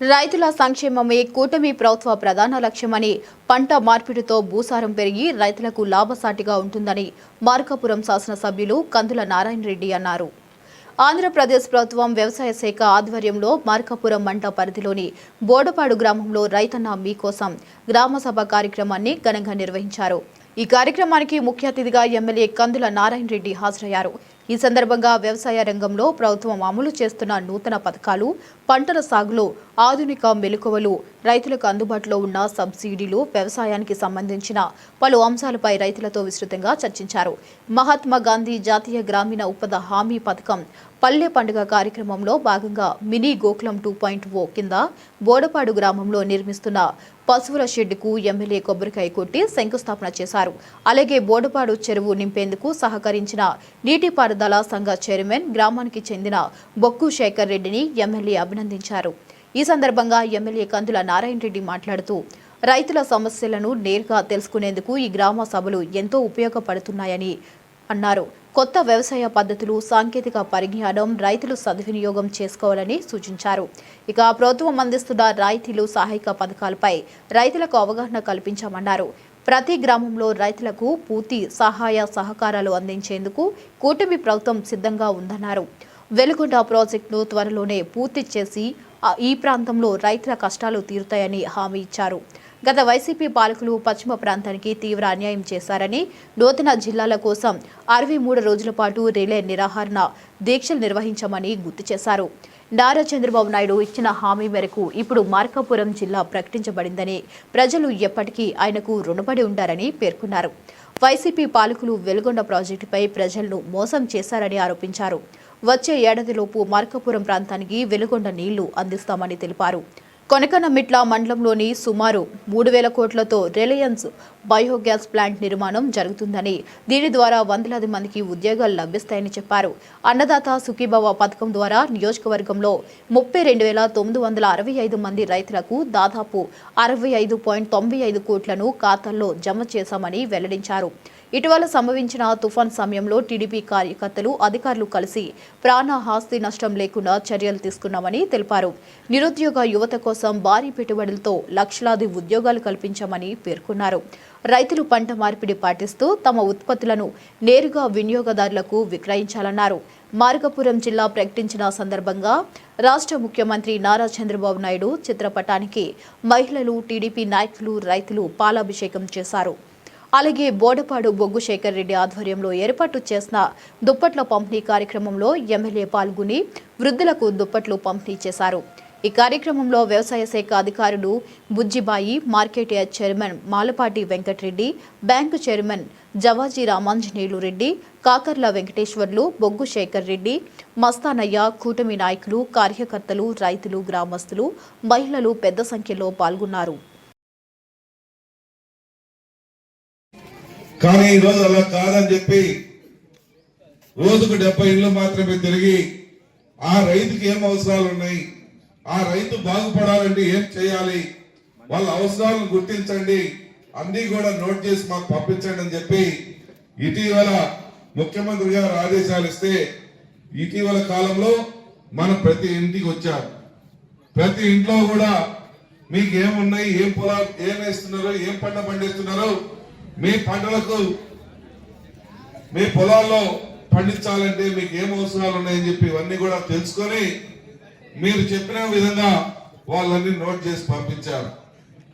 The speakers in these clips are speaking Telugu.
రైతుల సంక్షేమమే కూటమి ప్రభుత్వ ప్రధాన లక్ష్యమని పంట మార్పిడితో భూసారం పెరిగి రైతులకు లాభసాటిగా ఉంటుందని మార్కాపురం శాసనసభ్యులు కందుల నారాయణ రెడ్డి అన్నారు. ఆంధ్రప్రదేశ్ ప్రభుత్వం వ్యవసాయ శాఖ ఆధ్వర్యంలో మార్కాపురం మంట పరిధిలోని బోడపాడు గ్రామంలో రైతన్న మీకోసం గ్రామసభ కార్యక్రమాన్ని ఘనంగా నిర్వహించారు. ఈ కార్యక్రమానికి ముఖ్య అతిథిగా ఎమ్మెల్యే కందుల నారాయణ రెడ్డి హాజరయ్యారు. ఈ సందర్భంగా వ్యవసాయ రంగంలో ప్రభుత్వం అమలు చేస్తున్న నూతన పథకాలు పంటల సాగులో ఆధునిక మెలకువలు రైతులకు అందుబాటులో ఉన్న సబ్సిడీలు వ్యవసాయానికి సంబంధించిన పలు అంశాలపై రైతులతో విస్తృతంగా చర్చించారు. మహాత్మా గాంధీ జాతీయ గ్రామీణ ఉపద హామీ పథకం పల్లె పండుగ కార్యక్రమంలో భాగంగా mini Gokulam two point O కింద బోడపాడు గ్రామంలో నిర్మిస్తున్న పశువుల షెడ్డుకు ఎమ్మెల్యే కొబ్బరికాయ కొట్టి శంకుస్థాపన చేశారు. అలాగే బోడపాడు చెరువు నింపేందుకు సహకరించిన నీటిపారుదల సంఘ చైర్మన్ గ్రామానికి చెందిన బొక్కు శేఖర్ రెడ్డిని ఎమ్మెల్యే అభినందించారు. ఈ సందర్భంగా ఎమ్మెల్యే కందుల నారాయణ రెడ్డి మాట్లాడుతూ రైతుల సమస్యలను నేరుగా తెలుసుకునేందుకు ఈ గ్రామ సభలు ఎంతో ఉపయోగపడుతున్నాయని అన్నారు. కొత్త వ్యవసాయ పద్ధతులు సాంకేతిక పరిజ్ఞానం రైతులు సద్వినియోగం చేసుకోవాలని సూచించారు. ఇక ప్రభుత్వం అందిస్తున్న రాయితీలు సహాయక పథకాలపై రైతులకు అవగాహన కల్పించామన్నారు. ప్రతి గ్రామంలో రైతులకు పూర్తి సహాయ సహకారాలు అందించేందుకు కూటమి ప్రభుత్వం సిద్ధంగా ఉందన్నారు. వెలుగొండ ప్రాజెక్టును త్వరలోనే పూర్తి చేసి ఈ ప్రాంతంలో రైతుల కష్టాలు తీరుతాయని హామీ ఇచ్చారు. గత వైసీపీ పాలకులు పశ్చిమ ప్రాంతానికి తీవ్ర అన్యాయం చేశారని నూతన జిల్లాల కోసం అరవై మూడు రోజుల పాటు రిలే నిరాహరణ దీక్షలు నిర్వహించామని గుర్తు చేశారు. నారా చంద్రబాబు నాయుడు ఇచ్చిన హామీ మేరకు ఇప్పుడు మార్కాపురం జిల్లా ప్రకటించబడిందని ప్రజలు ఎప్పటికీ ఆయనకు రుణపడి ఉండారని పేర్కొన్నారు. వైసీపీ పాలకులు వెలుగొండ ప్రాజెక్టుపై ప్రజలను మోసం చేశారని ఆరోపించారు. వచ్చే ఏడాదిలోపు మార్కాపురం ప్రాంతానికి వెలుగొండ నీళ్ళు అందిస్తామని తెలిపారు. కొనకనమిట్ల మండలంలోని సుమారు మూడు వేల కోట్లతో రిలయన్స్ బయోగ్యాస్ ప్లాంట్ నిర్మాణం జరుగుతుందని. దీని ద్వారా వందలాది మందికి ఉద్యోగాలు లభిస్తాయని చెప్పారు. అన్నదాత సుఖీభవ పథకం ద్వారా నియోజకవర్గంలో ముప్పై రెండు వేల తొమ్మిది వందల అరవై ఐదు మంది రైతులకు దాదాపు అరవై ఐదు పాయింట్ తొంభై ఐదు కోట్లను ఖాతాల్లో జమ చేశామని వెల్లడించారు. ఇటీవల సంభవించిన తుఫాన్ సమయంలో టీడీపీ కార్యకర్తలు అధికారులు కలిసి ప్రాణ ఆస్తి నష్టం లేకుండా చర్యలు తీసుకున్నామని తెలిపారు. నిరుద్యోగ యువత కోసం భారీ పెట్టుబడులతో లక్షలాది ఉద్యోగాలు కల్పించామని పేర్కొన్నారు. రైతులు పంట మార్పిడి పాటిస్తూ తమ ఉత్పత్తులను నేరుగా వినియోగదారులకు విక్రయించాలన్నారు. మార్గపురం జిల్లా ప్రకటించిన సందర్భంగా రాష్ట్ర ముఖ్యమంత్రి నారా చంద్రబాబు నాయుడు చిత్రపటానికి మహిళలు టీడీపీ నాయకులు రైతులు పాలాభిషేకం చేశారు. అలాగే బోడపాడు బొగ్గు శేఖర్ రెడ్డి ఆధ్వర్యంలో ఏర్పాటు చేసిన దుప్పట్ల పంపిణీ కార్యక్రమంలో ఎమ్మెల్యే పాల్గొని వృద్ధులకు దుప్పట్లు పంపిణీ చేశారు. ఈ కార్యక్రమంలో వ్యవసాయ శాఖ అధికారులు Bujjibai market chairman Malapati Venkatareddy bank chairman Javaji Ramanjaneyulu Reddy Kakarla Venkateswarlu Boggu Sekhar Reddy Mastanaiah కూటమి నాయకులు కార్యకర్తలు రైతులు గ్రామస్తులు మహిళలు పెద్ద సంఖ్యలో పాల్గొన్నారు. కానీ ఈరోజు అలా కాదని చెప్పి రోజుకు డెబ్బై ఇళ్ళు మాత్రమే తిరిగి ఆ రైతుకి ఏం అవసరాలు ఉన్నాయి? ఆ రైతు బాగుపడాలంటే ఏం చేయాలి? వాళ్ళ అవసరాలను గుర్తించండి. అన్ని కూడా నోట్ చేసి మాకు పంపించండి అని చెప్పి ఇటీవల ముఖ్యమంత్రి గారు ఆదేశాలు ఇస్తే ఇటీవల కాలంలో మనం ప్రతి ఇంటికి వచ్చారు ప్రతి ఇంట్లో కూడా మీకు ఏమున్నాయి ఏం పొలాలు ఏం వేస్తున్నారు ఏం పంట పండిస్తున్నారు మీ పంటలకు మీ పొలాల్లో పండించాలంటే మీకు ఏం అవసరాలు ఉన్నాయని చెప్పి ఇవన్నీ కూడా తెలుసుకొని మీరు చెప్పిన విధంగా వాళ్ళని నోట్ చేసి పంపించారు.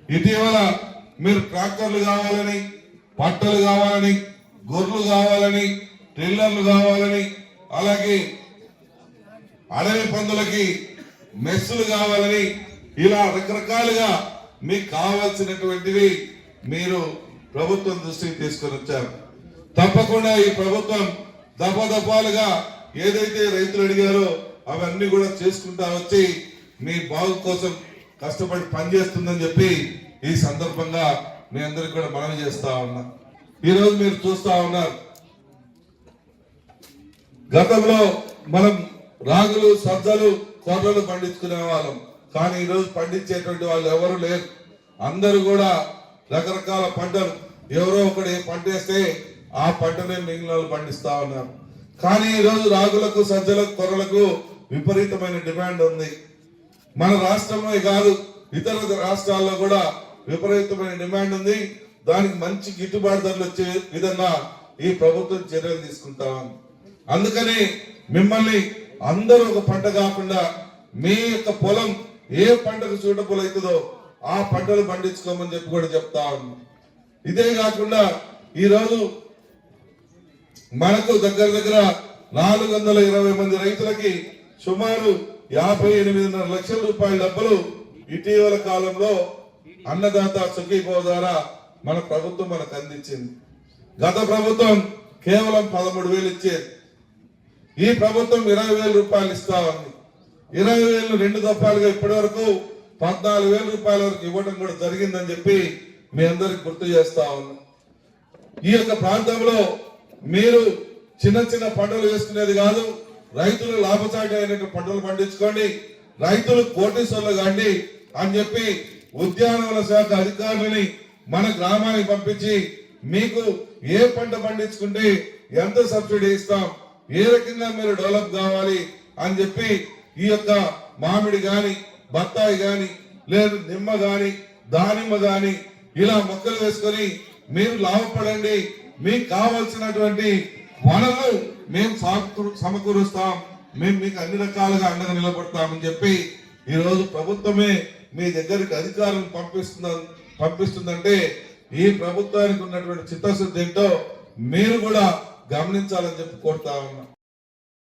ఇటీవల మీరు ట్రాక్టర్లు కావాలని పట్టలు కావాలని గొర్రెలు కావాలని ట్రిల్లర్లు కావాలని అలాగే అడవి పందులకి మెస్సులు కావాలని ఇలా రకరకాలుగా మీకు కావాల్సినటువంటివి మీరు ప్రభుత్వం దృష్టికి తీసుకొని వచ్చారు. తప్పకుండా ఈ ప్రభుత్వం దఫాదఫాలుగా ఏదైతే రైతులు అడిగారో అవన్నీ కూడా చేసుకుంటా వచ్చి మీ బాగు కోసం కష్టపడి పనిచేస్తుందని చెప్పి ఈ సందర్భంగా మీ అందరికి కూడా మనవి చేస్తా ఉన్నా. ఈరోజు మీరు చూస్తా ఉన్నారు. గతంలో మనం రాగులు సజ్జలు కొర్రలు పండించుకునే వాళ్ళం. కానీ ఈరోజు పండించేటువంటి వాళ్ళు ఎవరు లేరు. అందరూ కూడా రకరకాల పంటలు. ఎవరో ఒకటి ఏ పంట వేస్తే ఆ పంటనే మిగిలిన వాళ్ళు పండిస్తా ఉన్నారు. కానీ ఈరోజు రాగులకు సజ్జలకు కొర్రలకు విపరీతమైన డిమాండ్ ఉంది. మన రాష్ట్రంలో కాదు ఇతర రాష్ట్రాల్లో కూడా విపరీతమైన డిమాండ్ ఉంది. దానికి మంచి గిట్టుబాటు ధరలు వచ్చే విధంగా ఈ ప్రభుత్వం చర్యలు తీసుకుంటాం అందుకని మిమ్మల్ని అందరూ ఒక పంట కాకుండా మీ యొక్క పొలం ఏ పంటకు సూటబుల్ అవుతుందో ఆ పంటలు పండించుకోమని చెప్పి కూడా చెప్తా ఇదే కాకుండా ఈరోజు మనకు దగ్గర దగ్గర నాలుగు వందల ఇరవై మంది రైతులకి సుమారు యాభై ఎనిమిదిన్నర లక్షల రూపాయల డబ్బులు ఇటీవల కాలంలో అన్నదాత సుఖీభవ ద్వారా మన ప్రభుత్వం మనకు అందించింది. గత ప్రభుత్వం కేవలం పదమూడు వేలు ఇచ్చేది. ఈ ప్రభుత్వం ఇరవై వేల రూపాయలు ఇస్తా ఉంది. ఇరవై వేలు రెండు దఫాలుగా ఇప్పటి వరకు పద్నాలుగు వేల రూపాయల వరకు ఇవ్వడం కూడా జరిగిందని చెప్పి మీ అందరికి గుర్తు చేస్తా ఉన్నా. ఈ యొక్క ప్రాంతంలో మీరు చిన్న చిన్న పంటలు వేసుకునేది కాదు రైతులు లాభసాటి అయినటువంటి పంటలు పండించుకోండి రైతులు కోటేశ్వర్లు కాండి అని చెప్పి ఉద్యానవన శాఖ అధికారులని మన గ్రామానికి పంపించి మీకు ఏ పంట పండించుకుంటే ఎంత సబ్సిడీ ఇస్తాం ఏ రకంగా మీరు డెవలప్ కావాలి అని చెప్పి ఈ యొక్క మామిడి గాని బత్తాయి గాని లేదు నిమ్మ గాని దానిమ్మ గాని ఇలా మొక్కలు వేసుకొని మీరు లాభపడండి మీకు కావలసినటువంటి వనరులు మేము సమకూరు- సమకూరుస్తాం. మేము మీకు అన్ని రకాలుగా అండగా నిలబడతామని చెప్పి ఈరోజు ప్రభుత్వమే మీ దగ్గరికి అధికారులను పంపిస్తుంద పంపిస్తుందంటే ఈ ప్రభుత్వానికి ఉన్నటువంటి చిత్తశుద్ధి ఏంటో మీరు కూడా గమనించాలని చెప్పి కోరుతా ఉన్నాం.